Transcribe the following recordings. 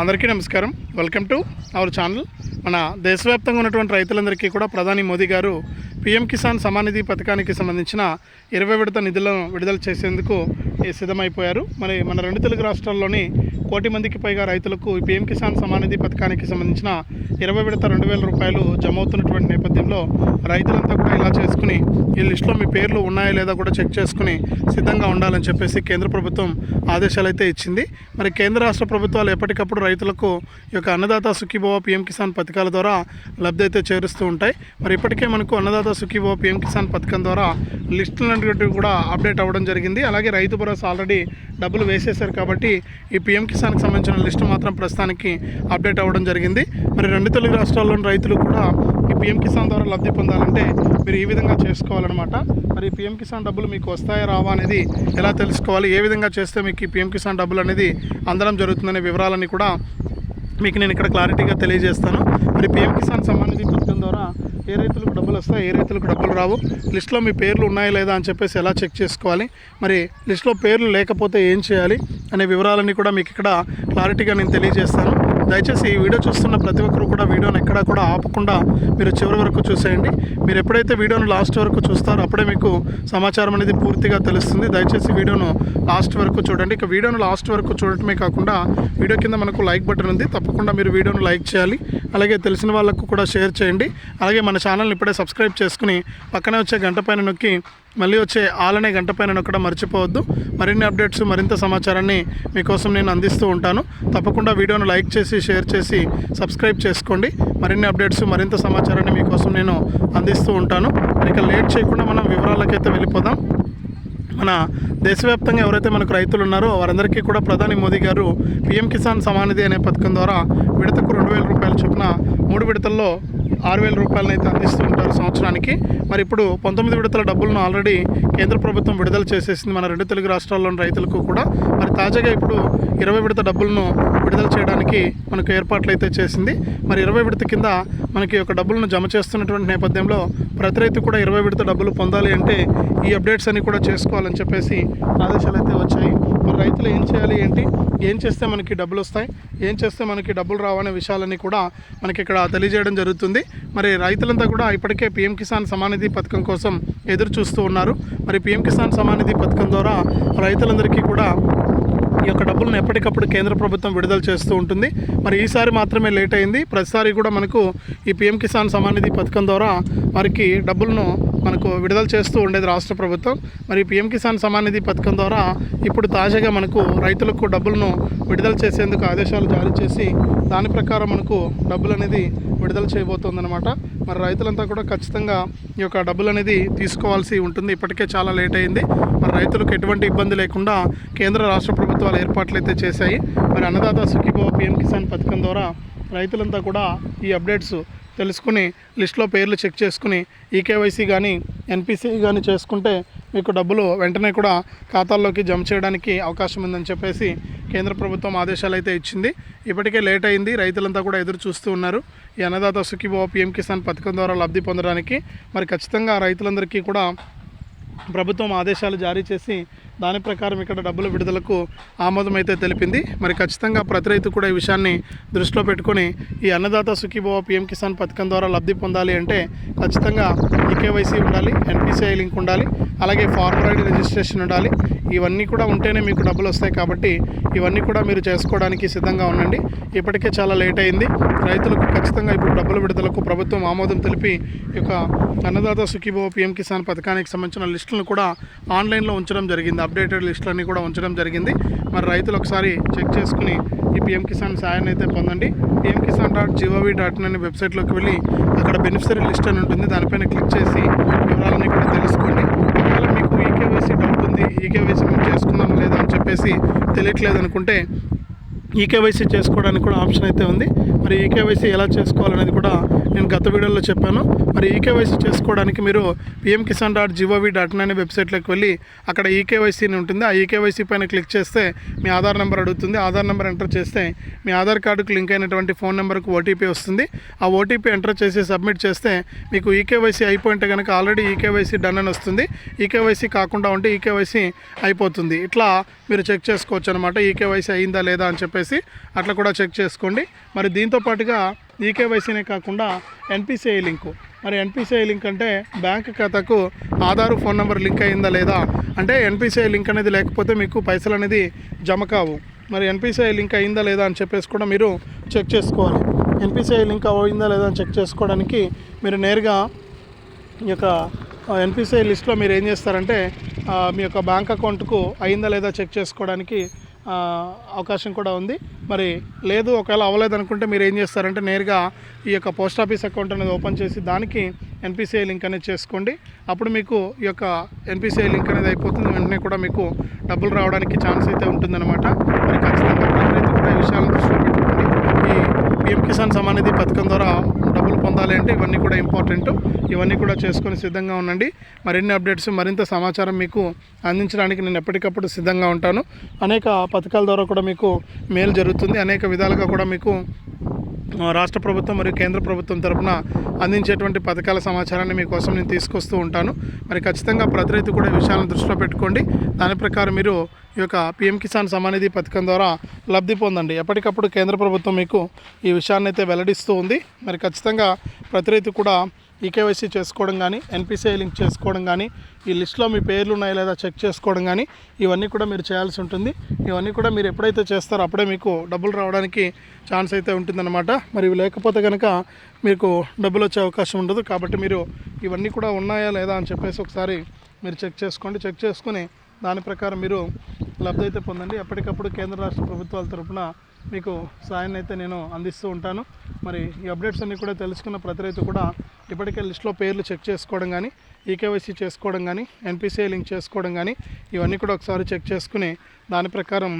అందరికీ నమస్కారం. Welcome to our channel మన దేశవ్యాప్తంగా ఉన్నటువంటి రైతులందరికీ కూడా ప్రధాని మోదీ గారు పీఎం కిసాన్ సమానిధి పథకానికి సంబంధించిన ఇరవై విడత నిధులను విడుదల చేసేందుకు సిద్ధమైపోయారు? మరి మన రెండు తెలుగు రాష్ట్రాల్లోని కోటి మందికి పైగా రైతులకు పీఎం కిసాన్ సమానిధి పథకానికి సంబంధించిన ఇరవై విడత రెండు వేల రూపాయలు జమ అవుతున్నటువంటి నేపథ్యంలో రైతులంతా కూడా ఇలా చేసుకుని ఈ లిస్టులో మీ పేర్లు ఉన్నాయా లేదా కూడా చెక్ చేసుకుని సిద్ధంగా ఉండాలని చెప్పేసి కేంద్ర ప్రభుత్వం ఆదేశాలు అయితే ఇచ్చింది. మరి కేంద్ర రాష్ట్ర ప్రభుత్వాలు ఎప్పటికప్పుడు రైతులకు ఈ యొక్క అన్నదాత సుఖీభవ పీఎం కిసాన్ పథకాల ద్వారా లబ్ధి అయితే చేరుస్తూ ఉంటాయి. మరి ఇప్పటికే మనకు అన్నదాత సుఖీభవ పీఎం కిసాన్ పథకం ద్వారా లిస్టులు కూడా అప్డేట్ అవ్వడం జరిగింది. అలాగే రైతు భరోసా ఆల్రెడీ డబ్బులు వేసేశారు కాబట్టి ఈ పీఎం కిసాన్కి సంబంధించిన లిస్టు మాత్రం ప్రస్తుతానికి అప్డేట్ అవ్వడం జరిగింది. మరి రెండు తెలుగు రాష్ట్రాల్లోని రైతులు కూడా ఈ పీఎం కిసాన్ ద్వారా లబ్ధి పొందాలంటే మీరు ఈ విధంగా చేసుకోవాలన్నమాట. మరి పిఎం పీఎం కిసాన్ డబ్బులు మీకు వస్తాయా రావా అనేది ఎలా తెలుసుకోవాలి? ఏ విధంగా చేస్తే మీకు ఈ పీఎం కిసాన్ డబ్బులు అనేది అందడం జరుగుతుందనే వివరాలని కూడా మీకు నేను ఇక్కడ క్లారిటీగా తెలియజేస్తాను. మరి పీఎం కిసాన్ సంబంధించి ఏ రైతులకు డబ్బులు వస్తాయి ఏ రైతులకు డబ్బులు రావు. లిస్ట్లో మీ పేర్లు ఉన్నాయా లేదా అని చెప్పేసి ఎలా చెక్ చేసుకోవాలి? మరి లిస్ట్లో పేర్లు లేకపోతే ఏం చేయాలి? అనే వివరాలన్నీ కూడా మీకు ఇక్కడ క్లారిటీగా నేను తెలియజేస్తాను. దయచేసి ఈ వీడియో చూస్తున్న ప్రతి ఒక్కరు కూడా వీడియోని ఎక్కడా కూడా ఆపకుండా మీరు చివరి వరకు చూసేయండి. మీరు ఎప్పుడైతే వీడియోను లాస్ట్ వరకు చూస్తారో అప్పుడే మీకు సమాచారం అనేది పూర్తిగా తెలుస్తుంది. దయచేసి వీడియోను లాస్ట్ వరకు చూడండి. ఇక వీడియోను లాస్ట్ వరకు చూడటమే కాకుండా వీడియో కింద మనకు లైక్ బటన్ ఉంది. తప్పకుండా మీరు వీడియోను లైక్ చేయాలి. అలాగే తెలిసిన వాళ్ళకు కూడా షేర్ చేయండి. అలాగే మన ఛానల్ని ఇప్పుడే సబ్స్క్రైబ్ చేసుకుని పక్కనే వచ్చే గంట పైన నొక్కి మళ్ళీ వచ్చే ఆలనే గంట పైన నొక్కడం మర్చిపోవద్దు. మరిన్ని అప్డేట్స్ మరింత సమాచారాన్ని మీకోసం నేను అందిస్తూ ఉంటాను. తప్పకుండా వీడియోను లైక్ చేసి షేర్ చేసి సబ్స్క్రైబ్ చేసుకోండి. మరిన్ని అప్డేట్స్ మరింత సమాచారాన్ని మీకోసం నేను అందిస్తూ ఉంటాను. ఇక లేట్ చేయకుండా మనం వివరాలకైతే వెళ్ళిపోదాం. మన దేశవ్యాప్తంగా ఎవరైతే మనకు రైతులు ఉన్నారో వారందరికీ కూడా ప్రధాని మోదీ గారు పీఎం కిసాన్ సమానిధి అనే పథకం ద్వారా విడతకు రెండు వేల రూపాయల చొప్పున మూడు విడతల్లో ఆరు వేల రూపాయలను అయితే అందిస్తూ ఉంటారు సంవత్సరానికి. మరి ఇప్పుడు పంతొమ్మిది విడతల డబ్బులను ఆల్రెడీ కేంద్ర ప్రభుత్వం విడుదల చేసేసింది మన రెండు తెలుగు రాష్ట్రాల్లోని రైతులకు కూడా. మరి తాజాగా ఇప్పుడు ఇరవై విడత డబ్బులను విడుదల చేయడానికి మనకు ఏర్పాట్లు అయితే చేసింది. మరి ఇరవై విడత కింద మనకి ఒక డబ్బులను జమ చేస్తున్నటువంటి నేపథ్యంలో ప్రతి రైతు కూడా ఇరవై విడత డబ్బులు పొందాలి అంటే ఈ అప్డేట్స్ అన్ని కూడా చేసుకోవాలని చెప్పేసి ఆదేశాలు అయితే వచ్చాయి. మరి రైతులు ఏం చేయాలి ఏంటి? ఏం చేస్తే మనకి డబ్బులు వస్తాయి ఏం చేస్తే మనకి డబ్బులు రావనే విషయాలన్నీ కూడా మనకి ఇక్కడ తెలియజేయడం జరుగుతుంది. మరి రైతులంతా కూడా ఇప్పటికే పీఎం కిసాన్ సమానిధి పథకం కోసం ఎదురు చూస్తూ ఉన్నారు. మరి పీఎం కిసాన్ సమానిధి పథకం ద్వారా రైతులందరికీ కూడా ఈ యొక్క డబ్బులను ఎప్పటికప్పుడు కేంద్ర ప్రభుత్వం విడుదల చేస్తూ ఉంటుంది. మరి ఈసారి మాత్రమే లేట్ అయింది. ప్రతిసారి కూడా మనకు ఈ పీఎం కిసాన్ సమానిధి పథకం ద్వారా వారికి డబ్బులను మనకు విడుదల చేస్తూ ఉండేది రాష్ట్ర ప్రభుత్వం. మరి పీఎం కిసాన్ సమానిధి పథకం ద్వారా ఇప్పుడు తాజాగా మనకు రైతులకు డబ్బులను విడుదల చేసేందుకు ఆదేశాలు జారీ చేసి దాని ప్రకారం మనకు డబ్బులు అనేది విడుదల చేయబోతోందనమాట మరి రైతులంతా కూడా ఖచ్చితంగా ఈ యొక్క డబ్బులు అనేది తీసుకోవాల్సి ఉంటుంది. ఇప్పటికే చాలా లేట్ అయింది. మరి రైతులకు ఎటువంటి ఇబ్బంది లేకుండా కేంద్ర రాష్ట్ర ప్రభుత్వాలు ఏర్పాట్లు అయితే చేశాయి. మరి అన్నదాత సుఖీభవ పీఎం కిసాన్ పథకం ద్వారా రైతులంతా కూడా ఈ అప్డేట్స్ తెలుసుకుని లిస్ట్లో పేర్లు చెక్ చేసుకుని ఈకేవైసీ కానీ ఎన్పిసి కానీ చేసుకుంటే మీకు డబ్బులు వెంటనే కూడా ఖాతాల్లోకి జమ చేయడానికి అవకాశం ఉందని చెప్పేసి కేంద్ర ప్రభుత్వం ఆదేశాలు అయితే ఇచ్చింది. ఇప్పటికే లేట్ అయింది. రైతులంతా కూడా ఎదురు చూస్తూ ఉన్నారు. ఈ అన్నదాత సుఖీభవ పీఎం కిసాన్ పథకం ద్వారా లబ్ధి పొందడానికి. మరి ఖచ్చితంగా రైతులందరికీ కూడా ప్రభుత్వం ఆదేశాలు జారీ చేసి దాని ప్రకారం ఇక్కడ డబ్బుల విడుదలకు ఆమోదం అయితే తెలిపింది. మరి ఖచ్చితంగా ప్రతి రైతు కూడా ఈ విషయాన్ని దృష్టిలో పెట్టుకొని ఈ అన్నదాత సుఖీభవ పీఎం కిసాన్ పథకం ద్వారా లబ్ధి పొందాలి అంటే ఖచ్చితంగా ఈకేవైసీ ఉండాలి ఎన్పిసిఐ లింక్ ఉండాలి అలాగే ఫార్మర్ ఐడి రిజిస్ట్రేషన్ ఉండాలి. ఇవన్నీ కూడా ఉంటేనే మీకు డబ్బులు వస్తాయి కాబట్టి ఇవన్నీ కూడా మీరు చేసుకోవడానికి సిద్ధంగా ఉండండి. ఇప్పటికే చాలా లేట్ అయింది. రైతులకు ఖచ్చితంగా ఇప్పుడు డబ్బుల విడుదలకు ప్రభుత్వం ఆమోదం తెలిపి ఈ యొక్క అన్నదాత సుఖీభవ పీఎం కిసాన్ పథకానికి సంబంధించిన లిస్టులను కూడా ఆన్లైన్లో ఉంచడం జరిగింది. అప్డేటెడ్ లిస్టులన్నీ కూడా ఉంచడం జరిగింది. మరి రైతులు ఒకసారి చెక్ చేసుకుని ఈ పిఎం కిసాన్ సాయాన్ని అయితే పొందండి. PM Kisan dot gov dot in అనే వెబ్సైట్లోకి వెళ్ళి అక్కడ బెనిఫిషరీ లిస్ట్ అని ఉంటుంది. దానిపైన క్లిక్ చేసి వివరాలన్నీ కూడా తెలుసుకోండి. ఒకవేళ మీకు ఈకేవైసీ డౌట్ ఉంది. ఈకేవైసీ మేము చేసుకుందాం లేదా అని చెప్పేసి తెలియట్లేదు అనుకుంటే ఈకేవైసీ చేసుకోవడానికి కూడా ఆప్షన్ అయితే ఉంది. మరి ఈకేవైసీ ఎలా చేసుకోవాలనేది కూడా నేను గత వీడియోలో చెప్పాను. మరి ఈకేవైసీ చేసుకోవడానికి మీరు PM Kisan dot gov dot in అనే వెబ్సైట్లోకి వెళ్ళి అక్కడ ఈకేవైసీ అని ఉంటుంది. ఆ ఈకేవైసీ పైన క్లిక్ చేస్తే మీ ఆధార్ నెంబర్ అడుగుతుంది. ఆధార్ నెంబర్ ఎంటర్ చేస్తే మీ ఆధార్ కార్డుకు లింక్ అయినటువంటి ఫోన్ నెంబర్కు ఓటీపీ వస్తుంది. ఆ ఓటీపీ ఎంటర్ చేసి సబ్మిట్ చేస్తే మీకు ఈకేవైసీ అయిపోయింటే కనుక ఆల్రెడీ ఈకేవైసీ డన్ అని వస్తుంది. ఈకేవైసీ కాకుండా ఉంటే ఈకేవైసీ అయిపోతుంది. ఇట్లా మీరు చెక్ చేసుకోవచ్చు అనమాట ఈకేవైసీ అయిందా లేదా అని చెప్పేసి అట్లా కూడా చెక్ చేసుకోండి. మరి దీని దీంతో పాటుగా ఈకేవైసీనే కాకుండా ఎన్పిసిఐ లింకు. మరి ఎన్పిసిఐ లింక్ అంటే బ్యాంక్ ఖాతాకు ఆధార్ ఫోన్ నెంబర్ లింక్ అయిందా లేదా? అంటే ఎన్పిసిఐ లింక్ అనేది లేకపోతే మీకు పైసలు అనేది జమ కావు. మరి ఎన్పిసిఐ లింక్ అయిందా లేదా అని చెప్పేసి కూడా మీరు చెక్ చేసుకోవాలి. ఎన్పిసిఐ లింక్ అయిందా లేదా అని చెక్ చేసుకోవడానికి మీరు నేరుగా ఈ యొక్క ఎన్పిసిఐ లిస్ట్లో మీరు ఏం చేస్తారంటే మీ యొక్క బ్యాంక్ అకౌంట్కు అయిందా లేదా చెక్ చేసుకోవడానికి అవకాశం కూడా ఉంది. మరి లేదు ఒకవేళ అవ్వలేదు అనుకుంటే మీరు ఏం చేస్తారంటే నేరుగా ఈ యొక్క పోస్ట్ ఆఫీస్ అకౌంట్ అనేది ఓపెన్ చేసి దానికి ఎన్పిసిఐ లింక్ అనేది చేసుకోండి. అప్పుడు మీకు ఈ యొక్క ఎన్పిసిఐ లింక్ అనేది అయిపోతుంది. వెంటనే కూడా మీకు డబ్బులు రావడానికి ఛాన్స్ అయితే ఉంటుందన్నమాట. మరి ఖచ్చితంగా కూడా ఈ విషయాలను దృష్టిలో పెట్టుకోండి. ఈ పిఎం కిసాన్ సమాన్ పథకం ద్వారా పొందాలి అంటే ఇవన్నీ కూడా ఇంపార్టెంట్ ఇవన్నీ కూడా చేసుకొని సిద్ధంగా ఉండండి. మరిన్ని అప్డేట్స్ మరింత సమాచారం మీకు అందించడానికి నేను ఎప్పటికప్పుడు సిద్ధంగా ఉంటాను. అనేక పథకాల ద్వారా కూడా మీకు మేలు జరుగుతుంది. అనేక విధాలుగా కూడా మీకు రాష్ట్ర ప్రభుత్వం మరియు కేంద్ర ప్రభుత్వం తరపున అందించేటువంటి పథకాల సమాచారాన్ని మీకోసం నేను తీసుకొస్తూ ఉంటాను. మరి ఖచ్చితంగా ప్రతి రైతు కూడా విషయాలను దృష్టిలో పెట్టుకోండి. దాని ప్రకారం మీరు ఈ యొక్క పిఎం కిసాన్ సమానిధి పథకం ద్వారా లబ్ధి పొందండి. ఎప్పటికప్పుడు కేంద్ర ప్రభుత్వం మీకు ఈ విషయాన్ని అయితే వెల్లడిస్తూ ఉంది. మరి ఖచ్చితంగా ప్రతి రైతు కూడా ఈకేవైసీ చేసుకోవడం కానీ ఎన్పిసిఐ లింక్ చేసుకోవడం కానీ ఈ లిస్ట్లో మీ పేర్లు ఉన్నాయా లేదా చెక్ చేసుకోవడం కానీ ఇవన్నీ కూడా మీరు చేయాల్సి ఉంటుంది. ఇవన్నీ కూడా మీరు ఎప్పుడైతే చేస్తారో అప్పుడే మీకు డబ్బులు రావడానికి ఛాన్స్ అయితే ఉంటుందన్నమాట. మరి ఇవి లేకపోతే కనుక మీకు డబ్బులు వచ్చే అవకాశం ఉండదు. కాబట్టి మీరు ఇవన్నీ కూడా ఉన్నాయా లేదా అని చెప్పేసి ఒకసారి మీరు చెక్ చేసుకోండి. చెక్ చేసుకుని దాని ప్రకారం మీరు లబ్ధి అయితే పొందండి. ఎప్పటికప్పుడు కేంద్ర రాష్ట్ర ప్రభుత్వాల తరపున మీకు సాయాన్ని అయితే నేను అందిస్తూ ఉంటాను. మరి ఈ అప్డేట్స్ అన్నీ కూడా తెలుసుకున్న ప్రతి రైతు కూడా ఇప్పటికే లిస్ట్లో పేర్లు చెక్ చేసుకోవడం కానీ ఈకేవైసీ చేసుకోవడం కానీ ఎన్పిసిఐ లింక్ చేసుకోవడం కానీ ఇవన్నీ కూడా ఒకసారి చెక్ చేసుకుని దాని ప్రకారం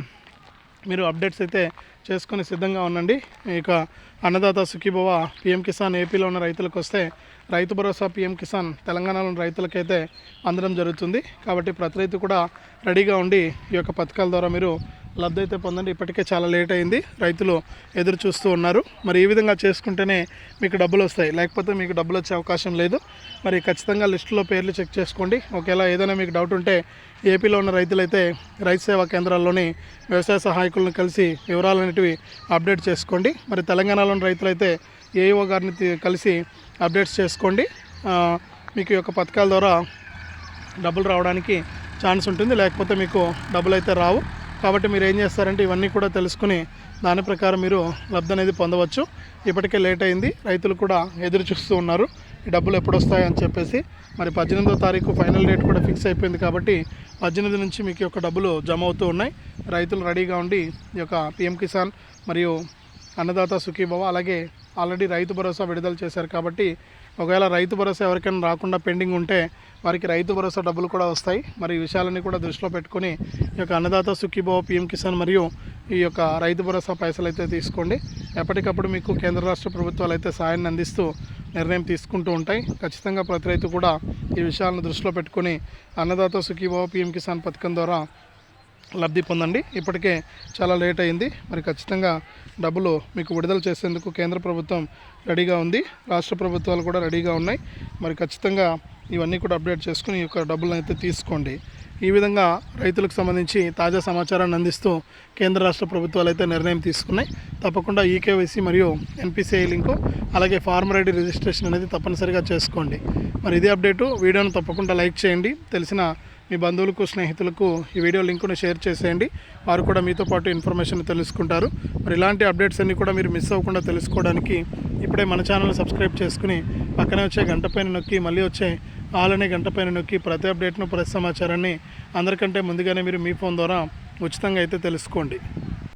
మీరు అప్డేట్స్ అయితే చేసుకొని సిద్ధంగా ఉండండి. ఇక అన్నదాత సుఖీభవ పిఎం కిసాన్ ఏపీలో ఉన్న రైతులకు వస్తే రైతు భరోసా పిఎం కిసాన్ తెలంగాణలోని రైతులకైతే అందడం జరుగుతుంది. కాబట్టి ప్రతి రైతు కూడా రెడీగా ఉండి ఈ యొక్క పథకాల ద్వారా మీరు లబ్ధి అయితే పొందండి. ఇప్పటికే చాలా లేట్ అయింది. రైతులు ఎదురు చూస్తూ ఉన్నారు. మరి ఈ విధంగా చేసుకుంటేనే మీకు డబ్బులు వస్తాయి. లేకపోతే మీకు డబ్బులు వచ్చే అవకాశం లేదు. మరి ఖచ్చితంగా లిస్టులో పేర్లు చెక్ చేసుకోండి. ఒకవేళ ఏదైనా మీకు డౌట్ ఉంటే ఏపీలో ఉన్న రైతులైతే రైతు సేవా కేంద్రాల్లోని వ్యవసాయ సహాయకులను కలిసి వివరాలనేటివి అప్డేట్ చేసుకోండి. మరి తెలంగాణలోని రైతులైతే ఏఈఓ గారిని కలిసి అప్డేట్స్ చేసుకోండి. మీకు యొక్క పథకాల ద్వారా డబ్బులు రావడానికి ఛాన్స్ ఉంటుంది. లేకపోతే మీకు డబ్బులు అయితే రావు. కాబట్టి మీరు ఏం చేస్తారంటే ఇవన్నీ కూడా తెలుసుకుని దాని ప్రకారం మీరు లబ్ధి అనేది పొందవచ్చు. ఇప్పటికే లేట్ అయింది. రైతులు కూడా ఎదురు చూస్తూ ఉన్నారు. ఈ డబ్బులు ఎప్పుడు వస్తాయని చెప్పేసి. మరి పద్దెనిమిదో తారీఖు ఫైనల్ డేట్ కూడా ఫిక్స్ అయిపోయింది కాబట్టి పద్దెనిమిది నుంచి మీకు యొక్క డబ్బులు జమ అవుతూ ఉన్నాయి. రైతులు రెడీగా ఉండి ఈ యొక్క పిఎం కిసాన్ మరియు అన్నదాత సుఖీభవ. అలాగే ఆల్రెడీ రైతు భరోసా విడుదల చేశారు కాబట్టి ఒకవేళ రైతు భరోసా ఎవరికైనా రాకుండా పెండింగ్ ఉంటే వారికి రైతు భరోసా డబ్బులు కూడా వస్తాయి. మరి ఈ విషయాలన్నీ కూడా దృష్టిలో పెట్టుకొని ఈ యొక్క అన్నదాత సుఖీభవ పిఎం కిసాన్ మరియు ఈ యొక్క రైతు భరోసా పైసలు అయితే తీసుకోండి. ఎప్పటికప్పుడు మీకు కేంద్ర రాష్ట్ర ప్రభుత్వాలు అయితే సాయాన్ని అందిస్తూ నిర్ణయం తీసుకుంటూ ఉంటాయి. ఖచ్చితంగా ప్రతి రైతు కూడా ఈ విషయాలను దృష్టిలో పెట్టుకొని అన్నదాత సుఖీభవ పిఎం కిసాన్ పథకం ద్వారా లబ్ధి పొందండి. ఇప్పటికే చాలా లేట్ అయింది. మరి ఖచ్చితంగా డబ్బులు మీకు విడుదల చేసేందుకు కేంద్ర ప్రభుత్వం రెడీగా ఉంది. రాష్ట్ర ప్రభుత్వాలు కూడా రెడీగా ఉన్నాయి. మరి ఖచ్చితంగా ఇవన్నీ కూడా అప్డేట్ చేసుకుని ఈ యొక్క డబ్బులను అయితే తీసుకోండి. ఈ విధంగా రైతులకు సంబంధించి తాజా సమాచారాన్ని అందిస్తూ కేంద్ర రాష్ట్ర ప్రభుత్వాలు అయితే నిర్ణయం తీసుకున్నాయి. తప్పకుండా ఈకేవైసీ మరియు ఎన్పిసిఐ లింకు అలాగే ఫార్మర్ ఐడి రిజిస్ట్రేషన్ అనేది తప్పనిసరిగా చేసుకోండి. మరి ఇదే అప్డేటు. వీడియోను తప్పకుండా లైక్ చేయండి. తెలిసిన మీ బంధువులకు స్నేహితులకు ఈ వీడియో లింకును షేర్ చేసేయండి. వారు కూడా మీతో పాటు ఇన్ఫర్మేషన్ తెలుసుకుంటారు. మరి ఇలాంటి అప్డేట్స్ అన్నీ కూడా మీరు మిస్ అవ్వకుండా తెలుసుకోవడానికి ఇప్పుడే మన ఛానల్ సబ్స్క్రైబ్ చేసుకుని పక్కనే వచ్చే గంట పైన నొక్కి మళ్ళీ వచ్చే ఆల్ అనే గంట పైన నొక్కి ప్రతి అప్డేట్ను ప్రతి సమాచారాన్ని అందరికంటే ముందుగానే మీరు మీ ఫోన్ ద్వారా ఉచితంగా అయితే తెలుసుకోండి.